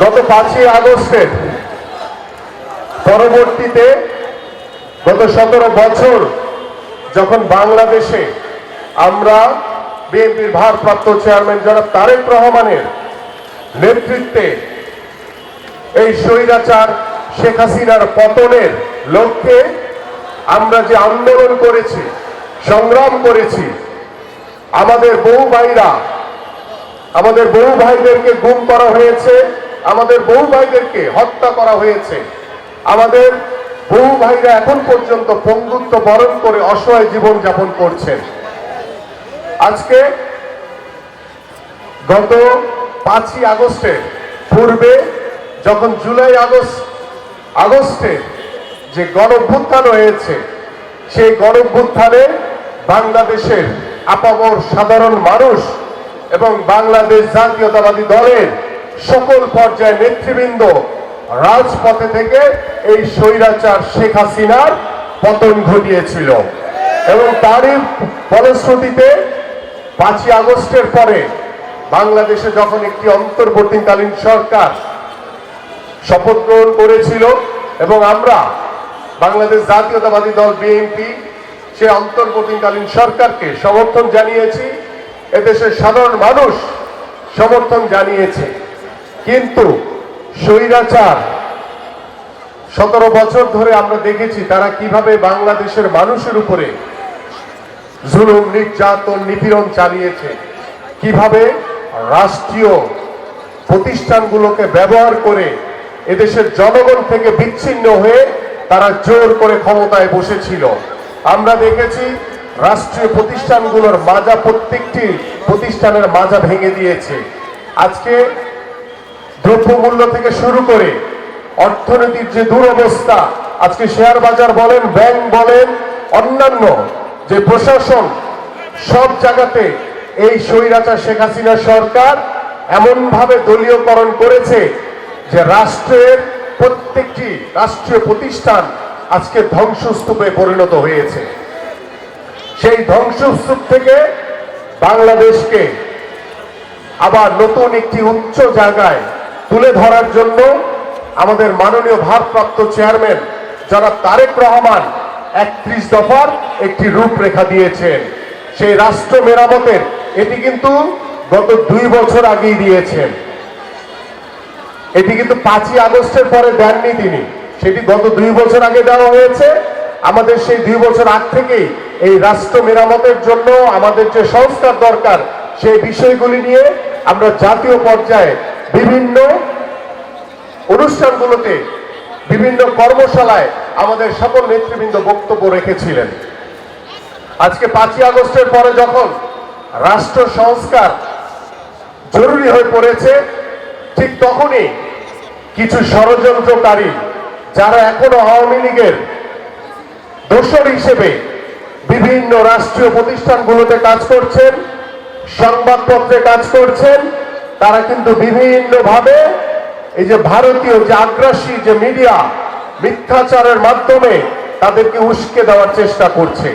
গত পাঁচই আগস্টের পরবর্তীতে গত সতেরো বছর যখন বাংলাদেশে আমরা বিএনপির ভারপ্রাপ্ত চেয়ারম্যান জনাব তারেক রহমানের নেতৃত্বে এই স্বৈরাচার শেখ হাসিনার পতনের লক্ষ্যে আমরা যে আন্দোলন করেছি, সংগ্রাম করেছি, আমাদের বহু ভাইরা, আমাদের বহু ভাইদেরকে গুম করা হয়েছে। আমাদের বহু ভাইদেরকে হত্যা করা হয়েছে। আমাদের বহু ভাইরা এখন পর্যন্ত পঙ্গুত্ব বরণ করে অসহায় জীবন যাপন করছেন। আজকে গত পাঁচই আগস্টের পূর্বে যখন জুলাই আগস্ট, আগস্টে যে গণভ্যুত্থান হয়েছে, সেই গণভ্যুত্থানে বাংলাদেশের আপামর সাধারণ মানুষ এবং বাংলাদেশ জাতীয়তাবাদী দলের সকল পর্যায়ে নেতৃবৃন্দ রাজপথে থেকে এই স্বৈরাচার শেখ হাসিনার পতন ঘটিয়েছিল। এবং তারই ফলশ্রুতিতে পাঁচই আগস্টের পরে বাংলাদেশে যখন একটি অন্তর্বর্তীকালীন সরকার শপথ গ্রহণ করেছিল এবং আমরা বাংলাদেশ জাতীয়তাবাদী দল বিএনপি সে অন্তর্বর্তীকালীন সরকারকে সমর্থন জানিয়েছি, এদেশের সাধারণ মানুষ সমর্থন জানিয়েছে। কিন্তু স্বৈরাচার, সতেরো বছর ধরে আমরা দেখেছি তারা কীভাবে বাংলাদেশের মানুষের উপরে জুলুম, নির্যাতন, নিপীড়ন চালিয়েছে। কীভাবে রাষ্ট্রীয় প্রতিষ্ঠানগুলোকে ব্যবহার করে এদেশের জনগণ থেকে বিচ্ছিন্ন হয়ে তারা জোর করে ক্ষমতায় বসেছিল। আমরা দেখেছি রাষ্ট্রীয় প্রতিষ্ঠানগুলোর মাজা প্রত্যেকটি প্রতিষ্ঠানের মাজা ভেঙে দিয়েছে। আজকে দ্রব্যমূল্য থেকে শুরু করে অর্থনীতির যে দুরবস্থা, আজকে শেয়ার বাজার বলেন, ব্যাংক বলেন, অন্যান্য যে প্রশাসন, সব জায়গাতে এই স্বৈরাচার শেখ হাসিনা সরকার এমনভাবে দলীয়করণ করেছে যে রাষ্ট্রের প্রত্যেকটি রাষ্ট্রীয় প্রতিষ্ঠান আজকে ধ্বংসস্তূপে পরিণত হয়েছে। সেই ধ্বংসস্তূপ থেকে বাংলাদেশকে আবার নতুন একটি উচ্চ জায়গায় তুলে ধরার জন্য আমাদের মাননীয় ভারপ্রাপ্ত চেয়ারম্যান যারা তারেক রহমান একত্রিশ দফার একটি রূপরেখা দিয়েছেন। সেই রাষ্ট্র মেরামতের এটি কিন্তু গত দুই বছর আগেই দিয়েছেন। এটি কিন্তু পাঁচই আগস্টের পরে দেননি তিনি। সেটি গত দুই বছর আগে দেওয়া হয়েছে। আমাদের সেই দুই বছর আগ থেকেই এই রাষ্ট্র মেরামতের জন্য আমাদের যে সংস্কার দরকার, সেই বিষয়গুলি নিয়ে আমরা জাতীয় পর্যায়ে বিভিন্ন অনুষ্ঠানগুলোতে, বিভিন্ন কর্মশালায় আমাদের সকল নেতৃবৃন্দ বক্তব্য রেখেছিলেন। আজকে পাঁচই আগস্টের পরে যখন রাষ্ট্র সংস্কার জরুরি হয়ে পড়েছে, ঠিক তখনই কিছু ষড়যন্ত্রকারী যারা এখনও আওয়ামী লীগের দোসর হিসেবে বিভিন্ন রাষ্ট্রীয় প্রতিষ্ঠানগুলোতে কাজ করছেন, সংবাদপত্রে কাজ করছেন তারা কিন্তু বিভিন্নভাবে এই যে ভারতীয় যে আগ্রাসী যে মিডিয়া মিথ্যাচারের মাধ্যমে তাদেরকে উস্কে দেওয়ার চেষ্টা করছে।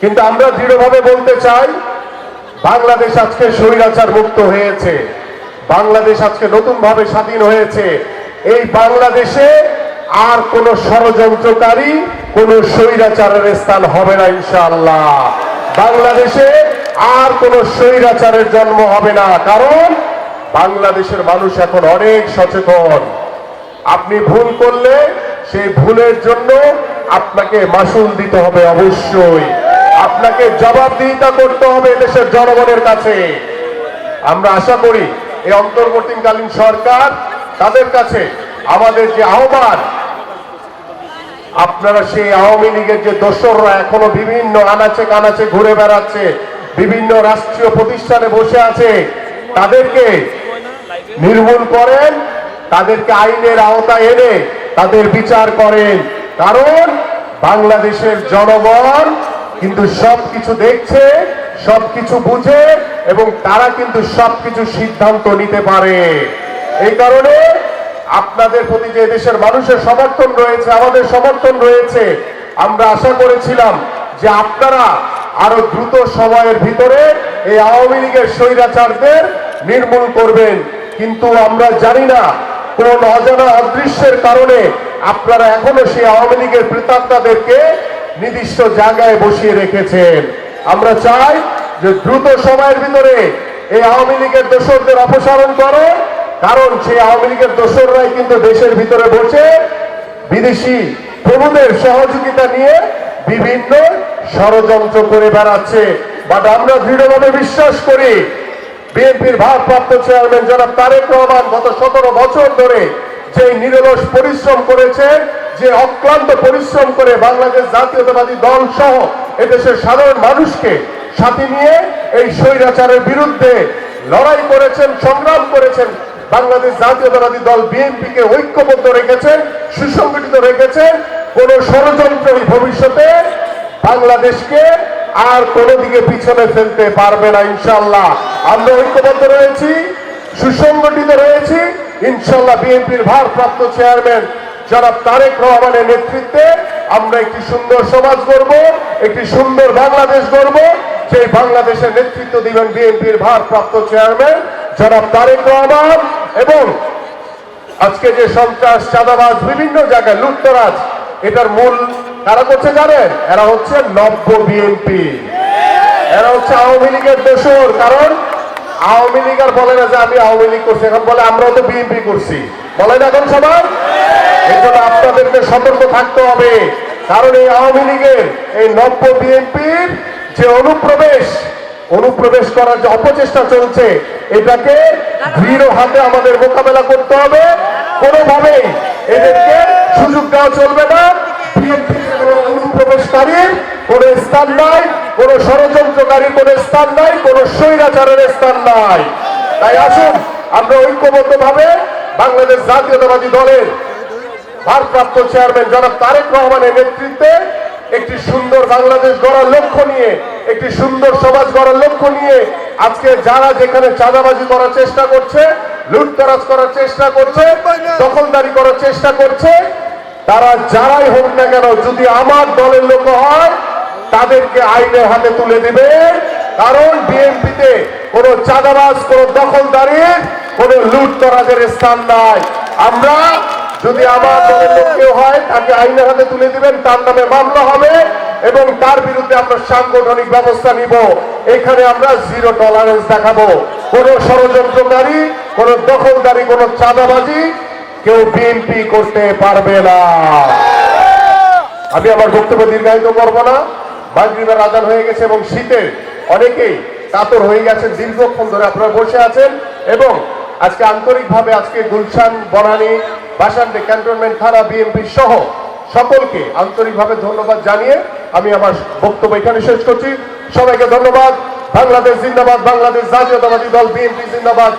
কিন্তু আমরা দৃঢ়ভাবে বলতে চাই, বাংলাদেশ আজকে স্বৈরাচার মুক্ত হয়েছে। বাংলাদেশ আজকে নতুন ভাবে স্বাধীন হয়েছে। এই বাংলাদেশে আর কোন ষড়যন্ত্রকারী, কোন স্বৈরাচারের স্থান হবে না ইনশাআল্লাহ। বাংলাদেশে আর কোন স্বৈরাচারের জন্ম হবে না। কারণ বাংলাদেশের মানুষ এখন অনেক সচেতন। আপনি ভুল করলে সেই ভুলের জন্য আপনাকে মাসুল দিতে হবে অবশ্যই। আপনাকে জবাবদিহিতা করতে হবে দেশের জনগণের কাছে। আমরা আশা করি এই অন্তর্বর্তীকালীন সরকার তাদের কাছে আমাদের যে আহ্বান, আপনারা সেই আওয়ামী লীগের যে দোসররা এখনও বিভিন্ন আনাচে কানাচে ঘুরে বেড়াচ্ছে বিভিন্ন রাষ্ট্রীয় প্রতিষ্ঠানে বসে আছে। তাদেরকে নির্মূল করেন, তাদেরকে আইনের আওতায় এনে তাদের বিচার করেন। কারণ বাংলাদেশের জনগণ কিন্তু সবকিছু দেখছে, সবকিছু বুঝে এবং তারা কিন্তু সবকিছু সিদ্ধান্ত নিতে পারে। এই কারণে আপনাদের প্রতি যে দেশের মানুষের সমর্থন রয়েছে, আমাদের সমর্থন রয়েছে, আমরা আশা করেছিলাম যে আপনারা আরও দ্রুত সময়ের ভিতরে এই আওয়ামী লীগের স্বৈরাচারদের নির্মূল করবেন। কিন্তু আমরা জানি না, কোন অজানা অদৃশ্যের কারণে আপনারা এখনও সেই আওয়ামী লীগের প্রেতাত্মাদেরকে নির্দিষ্ট জায়গায় বসিয়ে রেখেছেন। আমরা চাই যে দ্রুত সময়ের ভিতরে এই আওয়ামী লীগের দোসরদের অপসারণ করে, কারণ সেই আওয়ামী লীগের দোসররাই কিন্তু দেশের ভিতরে বসে বিদেশি প্রভুদের সহযোগিতা নিয়ে বিভিন্ন ষড়যন্ত্র করে বেড়াচ্ছে। বাট আমরা দৃঢ়ভাবে বিশ্বাস করি, বিএনপির ভারপ্রাপ্ত চেয়ারম্যান জনাব তারেক রহমান গত সতেরো বছর ধরে যে নিরলস পরিশ্রম করেছে, যে অক্লান্ত পরিশ্রম করে বাংলাদেশ জাতীয়তাবাদী দল সহ এদেশের সাধারণ মানুষকে সাথে নিয়ে এই স্বৈরাচারের বিরুদ্ধে লড়াই করেছেন, সংগ্রাম করেছেন, বাংলাদেশ জাতীয়তাবাদী দল বিএনপিকে ঐক্যবদ্ধ রেখেছেন সুসংগঠিত রেখেছেন কোন ষড়যন্ত্র ভবিষ্যতে বাংলাদেশকে আর কোনো দিকে পিছনে ফেলতে পারবে না ইনশাল্লাহ আমরা ঐক্যবদ্ধ রয়েছি, সুসংগঠিত রয়েছি। ইনশাল্লাহ বিএনপির ভারপ্রাপ্ত চেয়ারম্যান জনাব তারেক রহমানের নেতৃত্বে আমরা একটি সুন্দর সমাজ গড়ব, একটি সুন্দর বাংলাদেশ গড়ব। সেই বাংলাদেশের নেতৃত্ব দিবেন বিএনপির ভারপ্রাপ্ত চেয়ারম্যান জনাব তারেক রহমান এবং আজকে যে সন্ত্রাস, চাঁদাবাজ, বিভিন্ন জায়গায় লুটতরাজ, এটার মূল কারা করছে জানেন? এরা হচ্ছে নব্য বিএনপি। এরা হচ্ছে আওয়ামী লীগের দোষর। কারণ আওয়ামী লীগ আর বলে না যে আমি আওয়ামী লীগ করছি, এখন বলে আমরাও তো বিএনপি করছি। বলেন এখন সবার? এই জন্য আপনাদেরকে সতর্ক থাকতে হবে। কারণ এই আওয়ামী লীগের এই নব্য বিএনপির যে অনুপ্রবেশ অনুপ্রবেশ করার যে অপচেষ্টা চলছে, এটাকে দৃঢ় হাতে আমাদের মোকাবেলা করতে হবে। কোনোভাবেই এদেরকে সুযোগ দেওয়া চলবে না বিএনপি অনুপ্রবেশকারীর কোন স্থান নাই, কোন ষড়যন্ত্রকারী কোন স্থান নাই, কোন স্বৈরাচারের স্থান নাই। তাই আসুন, আমরা ঐক্যবদ্ধ ভাবে বাংলাদেশ জাতীয়তাবাদী দলের ভারপ্রাপ্ত চেয়ারম্যান জনাব তারেক রহমানের নেতৃত্বে একটি সুন্দর বাংলাদেশ গড়ার লক্ষ্য নিয়ে, একটি সুন্দর সমাজ গড়ার লক্ষ্য নিয়ে আজকে যারা যেখানে চাঁদাবাজি করার চেষ্টা করছে, লুটতরাজ করার চেষ্টা করছে, দখলদারি করার চেষ্টা করছে, তারা যারাই হোক না কেন, যদি আমার দলের লোক হয় তাদেরকে আইনের হাতে তুলে দিবে। কারণ বিএনপিতে কোনো চাঁদাবাজ, কোনো দখলদারির কোনো লুটতরাজের স্থান নাই। আমরা যদি আমার দলের লোক কেউ হয়, তাকে আইনের হাতে তুলে দিবেন, তার নামে মামলা হবে এবং তার বিরুদ্ধে আমরা সাংগঠনিক ব্যবস্থা নিব। এখানে আমরা জিরো টলারেন্স দেখাবো। কোন ষড়যন্ত্রকারী, কোন দখলদারি, কোন চাঁদাবাজি কেউ বিএনপি করতে পারবে না। আমি আমার বক্তব্য দীর্ঘায়িত করব না। মাগরিবের আজান হয়ে গেছে এবং শীতে অনেকেই কাতর হয়ে গেছেন, দীর্ঘক্ষণ ধরে আপনারা বসে আছেন এবং আজকে আন্তরিকভাবে আজকে গুলশান, বনানী, বাসান্ডে, ক্যান্টনমেন্ট, থানা বিএমপি সহ সকলকে আন্তরিকভাবে ধন্যবাদ জানিয়ে আমি আমার বক্তব্য এখানে শেষ করছি। সবাইকে ধন্যবাদ। বাংলাদেশ জিন্দাবাদ, বাংলাদেশ জাতীয়তাবাদী দল বিএনপি জিন্দাবাদ।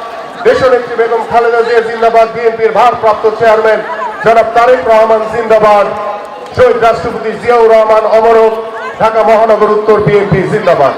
দেশনেত্রী বেগম খালেদা জিয়া জিন্দাবাদ, বিএনপির ভারপ্রাপ্ত চেয়ারম্যান জনাব তারেক রহমান জিন্দাবাদ। শহীদ রাষ্ট্রপতি জিয়াউর রহমান অমরক। ঢাকা মহানগর উত্তর বিএনপি জিন্দাবাদ।